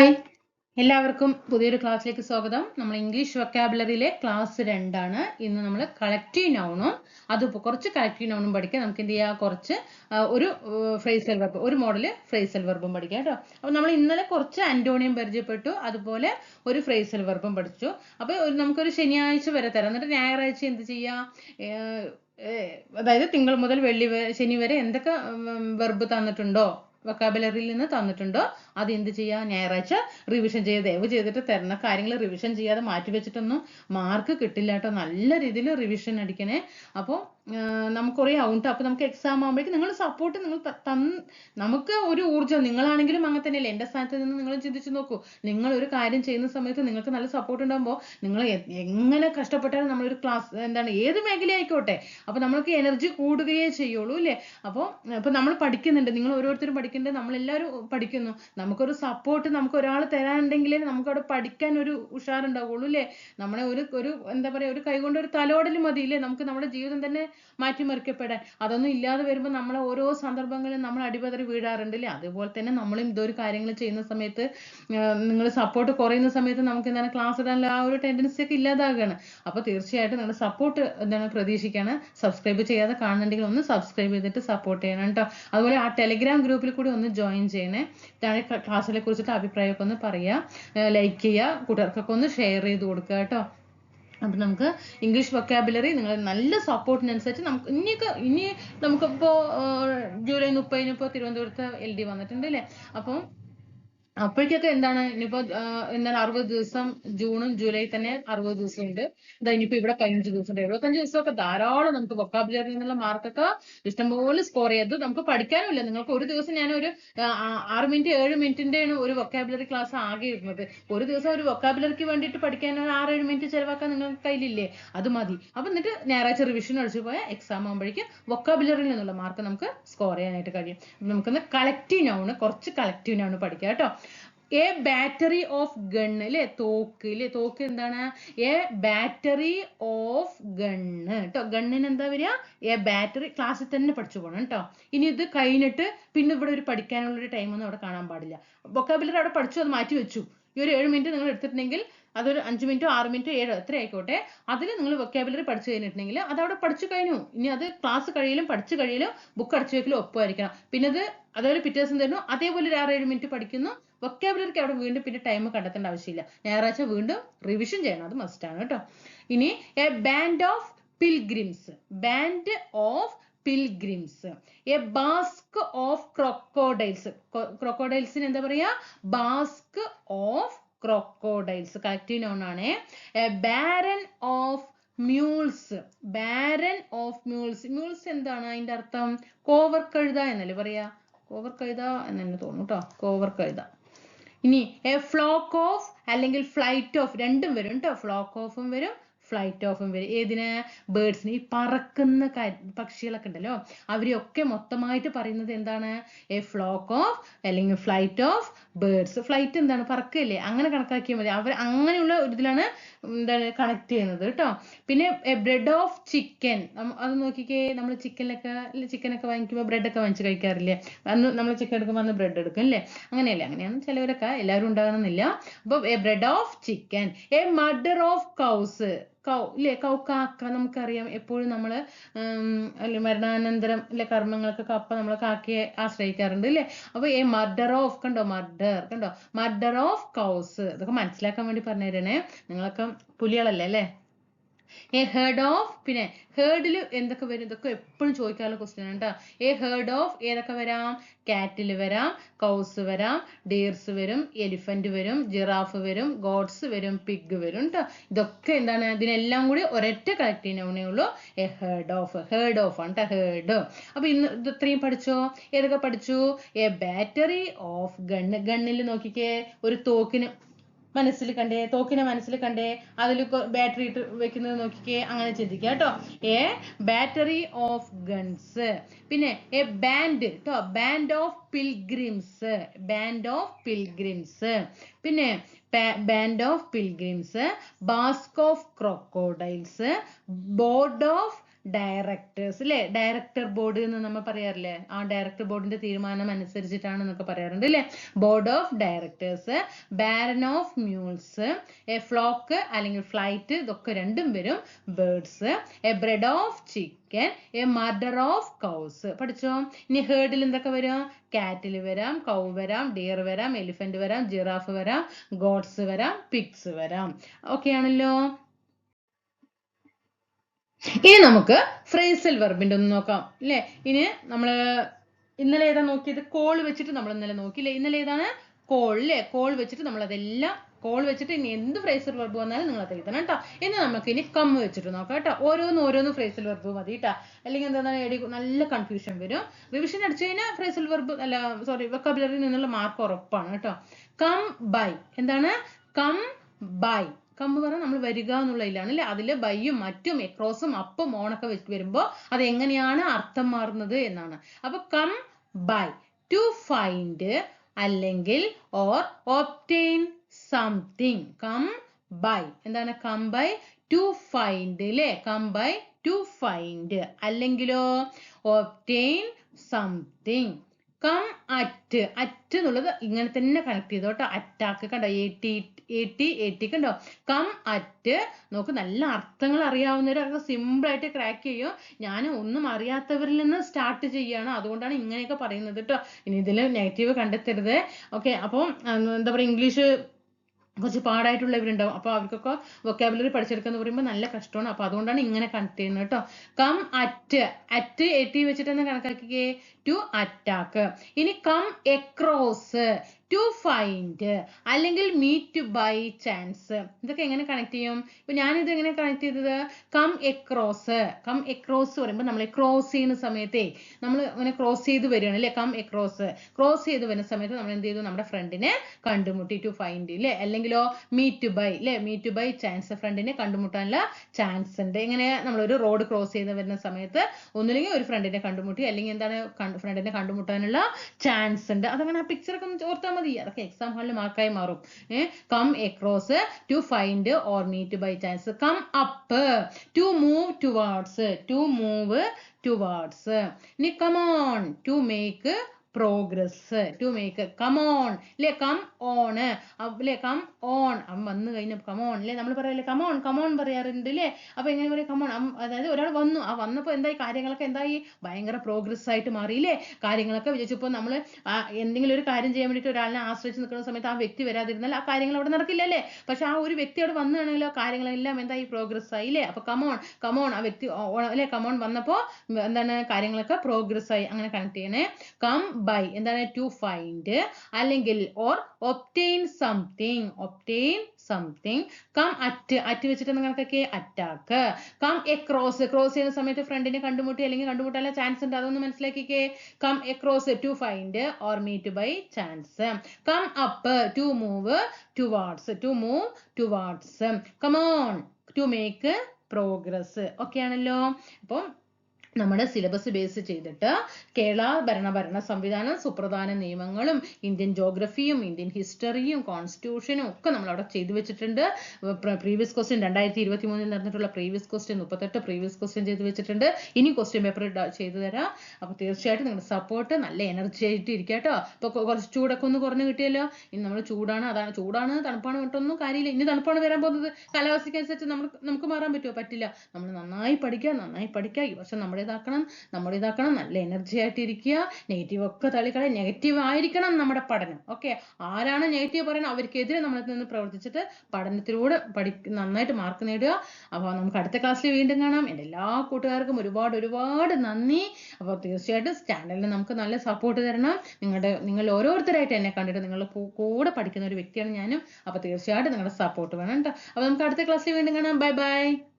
Hi എല്ലാവർക്കും പുതിയൊരു ക്ലാസ്സിലേക്ക് സ്വാഗതം. നമ്മൾ ഇംഗ്ലീഷ് വൊക്കാബുലറിയിലെ ക്ലാസ് രണ്ടാണ്. ഇന്ന് നമ്മൾ കളക്റ്റീവ് നൗണും അത് കുറച്ച് കളക്റ്റീവ് നൗണും പഠിക്കാം. നമുക്ക് എന്ത് ചെയ്യാം? കുറച്ച് ഒരു ഫ്രേസൽ വെർബ് ഒരു മോഡൽ ഫ്രേസൽ വെർബും പഠിക്കാം കേട്ടോ. അപ്പോൾ നമ്മൾ ഇന്നലെ കുറച്ച് ആന്റോണിയം പരിചയപ്പെട്ടു. അതുപോലെ ഒരു ഫ്രേസൽ വെർബും പഠിച്ചു. അപ്പോൾ നമുക്കൊരു ശനിയാഴ്ച വരെ തരാം. എന്നിട്ട് ഞായറാഴ്ച എന്ത് ചെയ്യാം? അതായത് തിങ്കൾ മുതൽ വെള്ളി ശനി വരെ എന്തൊക്കെ വെർബ് തന്നിട്ടുണ്ടോ? വൊക്കാബുലറിയിൽ നിന്ന് തന്നിട്ടുണ്ടോ? അത് എന്ത് ചെയ്യുക ഞായറാഴ്ച റിവിഷൻ ചെയ്യുക ദയവ് ചെയ്തിട്ട് തരുന്ന കാര്യങ്ങൾ റിവിഷൻ ചെയ്യാതെ മാറ്റി വെച്ചിട്ടൊന്നും മാർക്ക് കിട്ടില്ല കേട്ടോ. നല്ല രീതിയിൽ റിവിഷൻ അടിക്കണേ. അപ്പോൾ നമുക്കറിയാവും. ട്ടോ അപ്പൊ നമുക്ക് എക്സാം ആകുമ്പോഴേക്കും നിങ്ങൾ സപ്പോർട്ട് നിങ്ങൾ തന്ന് നമുക്ക് ഒരു ഊർജം നിങ്ങളാണെങ്കിലും അങ്ങനെ തന്നെയല്ലേ. എന്റെ സ്ഥാനത്ത് നിന്ന് നിങ്ങൾ ചിന്തിച്ചു നോക്കൂ. നിങ്ങൾ ഒരു കാര്യം ചെയ്യുന്ന സമയത്ത് നിങ്ങൾക്ക് നല്ല സപ്പോർട്ട് ഉണ്ടാകുമ്പോൾ നിങ്ങൾ എങ്ങനെ കഷ്ടപ്പെട്ടാലും നമ്മളൊരു ക്ലാസ് എന്താണ് ഏത് മേഖല ആയിക്കോട്ടെ അപ്പോൾ നമ്മൾക്ക് എനർജി കൂടുകയേ ചെയ്യുള്ളൂ അല്ലേ അപ്പോൾ ഇപ്പൊ നമ്മൾ പഠിക്കുന്നുണ്ട്. നിങ്ങൾ ഓരോരുത്തരും പഠിക്കുന്നുണ്ട്. നമ്മളെല്ലാവരും പഠിക്കുന്നു. നമുക്കൊരു സപ്പോർട്ട് നമുക്ക് ഒരാൾ തരാനുണ്ടെങ്കിലേ നമുക്ക് അവിടെ പഠിക്കാൻ ഒരു ഉഷാറുണ്ടാവുള്ളൂ അല്ലേ നമ്മളെ ഒരു ഒരു എന്താ പറയുക ഒരു കൈകൊണ്ട് ഒരു തലോടൽ മതി ഇല്ലേ നമുക്ക് നമ്മുടെ ജീവിതം തന്നെ മാറ്റിമറിക്കപ്പെടാൻ. അതൊന്നും ഇല്ലാതെ വരുമ്പോൾ നമ്മൾ ഓരോ സന്ദർഭങ്ങളിലും നമ്മൾ അടിപതറി വീഴാറുണ്ട് അല്ലേ അതുപോലെ തന്നെ നമ്മളും ഇതൊരു കാര്യങ്ങൾ ചെയ്യുന്ന സമയത്ത് നിങ്ങൾ സപ്പോർട്ട് കുറയുന്ന സമയത്ത് നമുക്ക് എന്താണ് ക്ലാസ് ഇടാനുള്ള ആ ഒരു ടെൻഡൻസി ഒക്കെ ഇല്ലാതാകുകയാണ് അപ്പോൾ തീർച്ചയായിട്ടും നിങ്ങളുടെ സപ്പോർട്ട് എന്താണ് പ്രതീക്ഷിക്കുകയാണ് സബ്സ്ക്രൈബ് ചെയ്യാതെ കാണുന്നുണ്ടെങ്കിൽ ഒന്ന് സബ്സ്ക്രൈബ് ചെയ്തിട്ട് സപ്പോർട്ട് ചെയ്യണം കേട്ടോ. അതുപോലെ ആ ടെലിഗ്രാം ഗ്രൂപ്പിൽ കൂടി ഒന്ന് ജോയിൻ ചെയ്യണേ. താഴെ ക്ലാസ്സിനെ കുറിച്ചിട്ട് അഭിപ്രായമൊക്കെ ഒന്ന് പറയുക ലൈക്ക് ചെയ്യുക കൂട്ടുകാർക്കൊക്കെ ഒന്ന് ഷെയർ ചെയ്ത് കൊടുക്കുക കേട്ടോ. അപ്പം നമുക്ക് ഇംഗ്ലീഷ് വൊക്കാബുലറി നിങ്ങൾ നല്ല സപ്പോർട്ടിനനുസരിച്ച് നമുക്ക് ഇനിയൊക്കെ ഇനി നമുക്കിപ്പോൾ ജൂലൈ മുപ്പതിന് ഇപ്പോൾ തിരുവനന്തപുരത്ത് എൽ ഡി വന്നിട്ടുണ്ട് അല്ലേ അപ്പം അപ്പോഴേക്കൊക്കെ എന്താണ് ഇനിയിപ്പോ എന്താണ് അറുപത് ദിവസം ജൂണും ജൂലൈ തന്നെ അറുപത് ദിവസം ഉണ്ട് ഇതാ ഇനിയിപ്പോ ഇവിടെ പതിനഞ്ച് ദിവസം ഉണ്ട്. എഴുപത്തഞ്ച് ദിവസമൊക്കെ ധാരാളം നമുക്ക് വൊക്കാബുലറി എന്നുള്ള മാർക്കൊക്കെ ഇഷ്ടംപോലെ സ്കോർ ചെയ്ത്. നമുക്ക് പഠിക്കാനുമില്ല നിങ്ങൾക്ക് ഒരു ദിവസം ഞാൻ ഒരു ആറ് മിനിറ്റ് ഏഴ് മിനിറ്റിന്റെയാണ് ഒരു വൊക്കാബുലറി ക്ലാസ് ആകെ ഇരുന്നത്. ഒരു ദിവസം ഒരു വൊക്കാബുലറിക്ക് വേണ്ടിയിട്ട് പഠിക്കാൻ ഒരു ഏഴ് മിനിറ്റ് ചിലവാക്കാൻ നിങ്ങൾക്ക് കയ്യിലില്ലേ? അത് മതി. അപ്പൊ എന്നിട്ട് ഞായറാഴ്ച റിവിഷൻ അടിച്ചു പോയാൽ എക്സാം ആകുമ്പോഴേക്കും വൊക്കാബുലറിയിൽ നിന്നുള്ള മാർക്ക് നമുക്ക് സ്കോർ ചെയ്യാനായിട്ട് കഴിയും. നമുക്കൊന്ന് കളക്റ്റീവ് നൗണ് കുറച്ച് കളക്റ്റീവ് നൗണ് പഠിക്കാം കേട്ടോ. എ ബാറ്ററി ഓഫ് ഗൺ അല്ലേ തോക്ക് അല്ലേ തോക്ക് എന്താണ്? എ ബാറ്ററി ഓഫ് ഗണ്ണ് കേട്ടോ ഗണ്ണിന് എന്താ വരിക? എ ബാറ്ററി ക്ലാസ്സിൽ തന്നെ പഠിച്ചു പോകണം കേട്ടോ ഇനി ഇത് കഴിഞ്ഞിട്ട് പിന്നെ ഇവിടെ ഒരു പഠിക്കാനുള്ള ഒരു ടൈം ഒന്നും അവിടെ കാണാൻ പാടില്ല. വൊക്കാബുലറി അവിടെ പഠിച്ചു അത് മാറ്റി വെച്ചു. ഈ ഒരു ഏഴ് മിനിറ്റ് നിങ്ങൾ എടുത്തിട്ടുണ്ടെങ്കിൽ അതൊരു അഞ്ച് മിനിറ്റോ ആറ് മിനിറ്റോ ഏഴോ എത്ര ആയിക്കോട്ടെ. അതിൽ നിങ്ങൾ വൊക്കാബുലറി പഠിച്ചു കഴിഞ്ഞിട്ടുണ്ടെങ്കിൽ അത് അവിടെ പഠിച്ചു കഴിഞ്ഞു. ഇനി അത് ക്ലാസ് കഴിയലും പഠിച്ചു കഴിയലും ബുക്ക് അടച്ചു വെക്കലും ഒപ്പമായിരിക്കണം. പിന്നെ അത് അതേപോലെ പിറ്റേ ദിവസം തരുന്നു. അതേപോലെ ഒരു ആറ് ഏഴ് മിനിറ്റ് പഠിക്കുന്നു. വൊക്കാബുലറിക്ക് അവിടെ വീണ്ടും പിന്നെ ടൈം കണ്ടെത്തേണ്ട ആവശ്യമില്ല. ഞായറാഴ്ച വീണ്ടും റിവിഷൻ ചെയ്യണം. അത് മസ്റ്റ് ആണ് കേട്ടോ. ഇനി a band of pilgrims band of pilgrims a bask of crocodiles ക്രൊക്കോഡൈൽസിന് എന്താ പറയാ? Bask of crocodiles collective noun ആണ്. A barren of mules barren of mules mules എന്താണ് അതിന്റെ അർത്ഥം? കോവർ കഴുത എന്നല്ലേ പറയാ? കോവർ കഴുത എന്നെ തന്നെ തോന്നുന്നു കേട്ടോ. കോവർ കഴുത. ഇനി എ ഫ്ലോക്ക് ഓഫ് അല്ലെങ്കിൽ ഫ്ലൈറ്റ് ഓഫ് രണ്ടും വരും കേട്ടോ ഫ്ലോക്ക് ഓഫും വരും ഫ്ലൈറ്റ് ഓഫും വരും. ഏതിന്? ബേർഡ്സിന് ഈ പറക്കുന്ന പക്ഷികളൊക്കെ ഉണ്ടല്ലോ. അവരെയൊക്കെ മൊത്തമായിട്ട് പറയുന്നത് എന്താണ്? എ ഫ്ലോക്ക് ഓഫ് അല്ലെങ്കിൽ ഫ്ലൈറ്റ് ഓഫ് ബേർഡ്സ് ഫ്ലൈറ്റ് എന്താണ്? പറക്കല്ലേ അങ്ങനെ കണക്കാക്കിയാൽ മതി. അവർ അങ്ങനെയുള്ള ഒരു ഇതിലാണ് എന്താണ് കണക്ട് ചെയ്യുന്നത് കേട്ടോ. പിന്നെ ബ്രെഡ് ഓഫ് ചിക്കൻ അത് നോക്കിക്കേ നമ്മൾ ചിക്കനിലൊക്കെ ചിക്കനൊക്കെ വാങ്ങിക്കുമ്പോൾ ബ്രെഡൊക്കെ വാങ്ങിച്ച് കഴിക്കാറില്ലേ? അന്ന് നമ്മൾ ചിക്കൻ എടുക്കുമ്പോൾ അന്ന് ബ്രെഡ് എടുക്കും അല്ലേ? അങ്ങനെയല്ലേ? അങ്ങനെയാണ് ചിലവരൊക്കെ. എല്ലാവരും ഉണ്ടാകണമെന്നില്ല. അപ്പോൾ a bread of chicken a murder of cows cow ഇല്ലേ കൗ കാക്ക നമുക്കറിയാം. എപ്പോഴും നമ്മൾ അല്ലെ മരണാനന്തരം അല്ലെ കർമ്മങ്ങൾക്കൊക്കെ അപ്പം നമ്മൾ കാക്കയെ ആശ്രയിക്കാറുണ്ട് അല്ലേ അപ്പോൾ എ മർഡർ ഓഫ് കണ്ടോ? മർഡർ കണ്ടോ മർഡർ ഓഫ് കൗസ് ഇതൊക്കെ മനസ്സിലാക്കാൻ വേണ്ടി പറഞ്ഞു തരണേ. നിങ്ങളൊക്കെ പുലികളല്ലേ അല്ലേ? എ ഹേർഡ് ഓഫ് പിന്നെ ഹേർഡിൽ എന്തൊക്കെ വരും? ഇതൊക്കെ എപ്പോഴും ചോദിക്കാനുള്ള ക്വസ്റ്റ്യൻ ആണ് കേട്ടോ എ ഹേർഡ് ഓഫ് ഏതൊക്കെ വരാം? കാറ്റിൽ വരാം കൗസ് വരാം ഡീർസ് വരും എലിഫന്റ് വരും ജിറാഫ് വരും ഗോഡ്സ് വരും പിഗ് വരും കേട്ടോ ഇതൊക്കെ എന്താണ്? ഇതിനെല്ലാം കൂടി ഒരൊറ്റ കളക്റ്റീവ് നൗണേ ഉള്ളൂ a herd of herd of ആണ് കേട്ടോ ഹേർഡ് അപ്പൊ ഇന്ന് ഇത് ഇത്രയും പഠിച്ചോ? ഏതൊക്കെ പഠിച്ചു? എ ബാറ്ററി ഓഫ് ഗണ്ണ് ഗണ്ണിൽ നോക്കിക്കേ. ഒരു തോക്കിന് മനസ്സിൽ കണ്ടേ തോക്കിനെ മനസ്സിൽ കണ്ടേ അതിൽ ബാറ്ററി ഇട്ട് വെക്കുന്നത് നോക്കിക്കേ അങ്ങനെ ചിന്തിക്കുക കേട്ടോ. എ ബാറ്ററി ഓഫ് ഗൺസ് പിന്നെ എ ബാൻഡ് കേട്ടോ band of pilgrims band of pilgrims പിന്നെ band of pilgrims bask of crocodiles board of directors അല്ലെ ഡയറക്ടർ ബോർഡ് എന്ന് നമ്മൾ പറയാറില്ലേ? ആ ഡയറക്ടർ ബോർഡിന്റെ തീരുമാനം അനുസരിച്ചിട്ടാണ് എന്നൊക്കെ പറയാറുണ്ട് ല്ലേ? Board of directors barren of mules a flock അല്ലെങ്കിൽ ഫ്ലൈറ്റ് ഇതൊക്കെ രണ്ടും വരും. Birds a bread of chicken a murder of cows പഠിച്ചോ? ഇനി ഹേർഡിൽ എന്തൊക്കെ വരും? കാറ്റിൽ വരാം കൗ വരാം ഡിയർ വരാം എലിഫന്റ് വരാം ജിറാഫ് വരാം ഗോഡ്സ് വരാം പിക്സ് വരാം. ഓക്കെ ആണല്ലോ? ഇനി നമുക്ക് ഫ്രേസൽ വെർബിന്റെ ഒന്ന് നോക്കാം. അല്ലേ ഇനി നമ്മൾ ഇന്നലെ ഏതാ നോക്കിയത്? കോൾ വെച്ചിട്ട് നമ്മൾ ഇന്നലെ നോക്കിയില്ലേ ഇന്നലെ ഏതാണ്? കോൾ അല്ലേ കോൾ വെച്ചിട്ട് നമ്മൾ അതെല്ലാം കോൾ വെച്ചിട്ട് ഇനി എന്ത് ഫ്രേസൽ വെർബ് വന്നാലും നിങ്ങൾ അത് എഴുതണം കേട്ടോ ഇനി നമുക്ക് ഇനി കം വെച്ചിട്ട് നോക്കാം കേട്ടോ ഓരോന്ന് ഓരോന്ന് ഫ്രേസൽ വെർബ് മതി കേട്ടോ അല്ലെങ്കിൽ എന്താണ്? എടി നല്ല കൺഫ്യൂഷൻ വരും. റിവിഷൻ അടിച്ചു കഴിഞ്ഞാൽ ഫ്രേസൽ വെർബ് അല്ല സോറി വെക്കബുലറിയിൽ നിന്നുള്ള മാർക്ക് ഉറപ്പാണ് കേട്ടോ കം ബൈ എന്താണ്? കം ബൈ കം എന്ന് പറഞ്ഞാൽ നമ്മൾ വരിക എന്നുള്ളതിലാണ് അല്ലേ? അതിലെ ബൈയും മറ്റും എക്രോസും അപ്പും ഓണൊക്കെ വെച്ച് വരുമ്പോൾ അത് എങ്ങനെയാണ് അർത്ഥം മാറുന്നത് എന്നാണ്. അപ്പൊ കം ബൈ ടു ഫൈൻഡ് അല്ലെങ്കിൽ or obtain something come by എന്താണ്? കം ബൈ ടു ഫൈൻഡ് അല്ലേ കം ബൈ ടു ഫൈൻഡ് അല്ലെങ്കിലോ? Obtain something come at. At എന്നുള്ളത് ഇങ്ങനെ തന്നെ കണക്ട് ചെയ്തോ കേട്ടോ. അറ്റാക്ക് കണ്ടോ? എ ടി എ ടി കണ്ടോ? Come at. നോക്ക് നല്ല അർത്ഥങ്ങൾ അറിയാവുന്നവരൊക്കെ സിമ്പിൾ ആയിട്ട് ക്രാക്ക് ചെയ്യും. ഞാൻ ഒന്നും അറിയാത്തവരിൽ നിന്ന് സ്റ്റാർട്ട് ചെയ്യാണ്. അതുകൊണ്ടാണ് ഇങ്ങനെയൊക്കെ പറയുന്നത് കേട്ടോ. ഇനി ഇതിൽ നെഗറ്റീവ് കണ്ടെത്തരുത്. ഓക്കെ അപ്പം എന്താ പറയുക ഇംഗ്ലീഷ് കുറച്ച് പാടായിട്ടുള്ളവരുണ്ടാവും. അപ്പോൾ അവർക്കൊക്കെ വൊക്കാബുലറി പഠിച്ചെടുക്കുക എന്ന് പറയുമ്പോൾ നല്ല കഷ്ടമാണ്. അപ്പോൾ അതുകൊണ്ടാണ് ഇങ്ങനെ കണക്ട് ചെയ്യുന്നത് കേട്ടോ. കം അറ്റ് അറ്റ് എട്ടി വെച്ചിട്ട് തന്നെ കണക്കാക്കിക്കേ? ടു അറ്റാക്ക് ഇനി കം എക്രോസ് ടു ഫൈൻഡ് അല്ലെങ്കിൽ മീറ്റ് ബൈ ചാൻസ് ഇതൊക്കെ എങ്ങനെ കണക്ട് ചെയ്യും? ഇപ്പൊ ഞാനിത് എങ്ങനെ കണക്ട് ചെയ്തത്? കം എക്രോസ് കം എക്രോസ് പറയുമ്പോൾ നമ്മൾ ക്രോസ് ചെയ്യുന്ന സമയത്തേ നമ്മൾ ഇങ്ങനെ ക്രോസ് ചെയ്ത് വരികയാണ് അല്ലേ? കം എക്രോസ് ക്രോസ് ചെയ്ത് വരുന്ന സമയത്ത് നമ്മൾ എന്ത് ചെയ്തു? നമ്മുടെ ഫ്രണ്ടിനെ കണ്ടുമുട്ടി ടു ഫൈൻഡ് അല്ലേ അല്ലെങ്കിലോ മീറ്റ് ബൈ അല്ലേ മീറ്റ് ബൈ ചാൻസ് ഫ്രണ്ടിനെ കണ്ടുമുട്ടാനുള്ള ചാൻസ് ഉണ്ട്. ഇങ്ങനെ നമ്മളൊരു റോഡ് ക്രോസ് ചെയ്ത് വരുന്ന സമയത്ത് ഒന്നുമില്ലെങ്കിൽ ഒരു ഫ്രണ്ടിനെ കണ്ടുമുട്ടി അല്ലെങ്കിൽ എന്താണ് ഫ്രണ്ടിനെ കണ്ടുമുട്ടാനുള്ള ചാൻസ് ഉണ്ട്. അതങ്ങനെ ആ ഒന്ന് ഓർത്താൽ മതി അതൊക്കെ എക്സാം ഹാളിൽ മാർക്കായി മാറും. Come across to find or meet by chance come up to move towards to move towards ഇനി come on to make progress to make come on അല്ലേ കം ഓൺ അല്ലേ കം ഓൺ അവൻ വന്നു കഴിഞ്ഞ കമോൺ അല്ലേ നമ്മൾ പറയല്ലേ കമോൺ കമോൺ പറയാറുണ്ട് അല്ലേ അപ്പൊ എങ്ങനെ പറയും കമോൺ അതായത് ഒരാൾ വന്നു. ആ വന്നപ്പോൾ എന്തായി? കാര്യങ്ങളൊക്കെ എന്തായി? ഭയങ്കര പ്രോഗ്രസ് ആയിട്ട് മാറിയില്ലേ കാര്യങ്ങളൊക്കെ വിചാരിച്ചപ്പോൾ നമ്മൾ എന്തെങ്കിലും ഒരു കാര്യം ചെയ്യാൻ വേണ്ടിയിട്ട് ഒരാളിനെ ആശ്രയിച്ച് നിൽക്കുന്ന സമയത്ത് ആ വ്യക്തി വരാതിരുന്നാൽ ആ കാര്യങ്ങൾ അവിടെ നടക്കില്ല അല്ലേ പക്ഷെ ആ ഒരു വ്യക്തി അവിടെ വന്നുകയാണെങ്കിൽ ആ കാര്യങ്ങളെല്ലാം എന്തായി? പ്രോഗ്രസ് ആയി അല്ലേ അപ്പൊ കമോൺ കമോൺ ആ വ്യക്തി അല്ലേ കമോൺ വന്നപ്പോൾ എന്താണ്? കാര്യങ്ങളൊക്കെ പ്രോഗ്രസ് ആയി. അങ്ങനെ കണക്ട് ചെയ്യണേ. കം ബൈ എന്താണ് ടു ഫൈൻഡ് അല്ലെങ്കിൽ or obtain something obtain something come at at വെച്ചിട്ട് നിങ്ങൾക്കൊക്കെ attack come across cross ചെയ്യുന്ന സമയത്ത് ഫ്രണ്ടിനെ കണ്ടുമുട്ടി അല്ലെങ്കിൽ കണ്ടുമുട്ടാനുള്ള ചാൻസ് ഉണ്ട്? അതൊന്ന് മനസ്സിലാക്കിക്കേ. Come across to find or meet by chance come up to move towards to move towards come on to make progress okay ആണല്ലോ. അപ്പം നമ്മുടെ സിലബസ് ബേസ് ചെയ്തിട്ട് കേരള ഭരണ ഭരണ സംവിധാനം സുപ്രധാന നിയമങ്ങളും ഇന്ത്യൻ ജോഗ്രഫിയും ഇന്ത്യൻ ഹിസ്റ്ററിയും കോൺസ്റ്റിറ്റ്യൂഷനും ഒക്കെ നമ്മൾ അവിടെ ചെയ്തു വെച്ചിട്ടുണ്ട്. പ്രീവിയസ് ക്വസ്റ്റ്യൻ രണ്ടായിരത്തി ഇരുപത്തി മൂന്നിൽ നടന്നിട്ടുള്ള പ്രീവിയസ് ക്വസ്റ്റ്യൻ മുപ്പത്തെട്ട് പ്രീവിയസ് ക്വസ്റ്റ്യൻ ചെയ്തു വെച്ചിട്ടുണ്ട്. ഇനി ക്വസ്റ്റ്യൻ പേപ്പർ ചെയ്തു തരാം. അപ്പോൾ തീർച്ചയായിട്ടും നിങ്ങളുടെ സപ്പോർട്ട് നല്ല എനർജി ആയിട്ട് ഇരിക്കുക കേട്ടോ കുറച്ച് ചൂടൊക്കെ ഒന്ന് കുറഞ്ഞു കിട്ടിയല്ലോ. ഇനി നമ്മൾ ചൂടാണ് അതാണ് ചൂടാണ് തണുപ്പാണ് മറ്റൊന്നും കാര്യമില്ല. ഇനി തണുപ്പാണ് വരാൻ പോകുന്നത്. കാലാവസ്ഥയ്ക്കനുസരിച്ച് നമ്മൾ നമുക്ക് മാറാൻ പറ്റുമോ? പറ്റില്ല. നമ്മൾ നന്നായി പഠിക്കുക നന്നായി പഠിക്കുക ഈ വർഷം നമ്മുടേതാക്കണം നമ്മുടേതാക്കണം നല്ല എനർജി ആയിട്ട് ഇരിക്കുക നെഗറ്റീവ് ഒക്കെ തള്ളിക്കളയാൻ നെഗറ്റീവ് ആയിരിക്കണം നമ്മുടെ പഠനം ഓക്കെ ആരാണ് നെഗറ്റീവ് പറയുന്നത്? അവർക്കെതിരെ നമ്മൾ നിന്ന് പ്രവർത്തിച്ചിട്ട് പഠനത്തിലൂടെ പഠി നന്നായിട്ട് മാർക്ക് നേടുക. അപ്പോൾ നമുക്ക് അടുത്ത ക്ലാസ്സിൽ വീണ്ടും കാണാം. എന്റെ എല്ലാ കൂട്ടുകാർക്കും ഒരുപാട് ഒരുപാട് നന്ദി. അപ്പോൾ തീർച്ചയായിട്ടും ചാനലിന് നമുക്ക് നല്ല സപ്പോർട്ട് തരണം. നിങ്ങളുടെ നിങ്ങൾ ഓരോരുത്തരായിട്ട് എന്നെ കണ്ടിട്ട് നിങ്ങൾ കൂടെ പഠിക്കുന്ന ഒരു വ്യക്തിയാണ് ഞാനും. അപ്പോൾ തീർച്ചയായിട്ടും നിങ്ങളുടെ സപ്പോർട്ട് വേണം കേട്ടോ അപ്പോൾ നമുക്ക് അടുത്ത ക്ലാസ്സിൽ വീണ്ടും കാണാം. Bye bye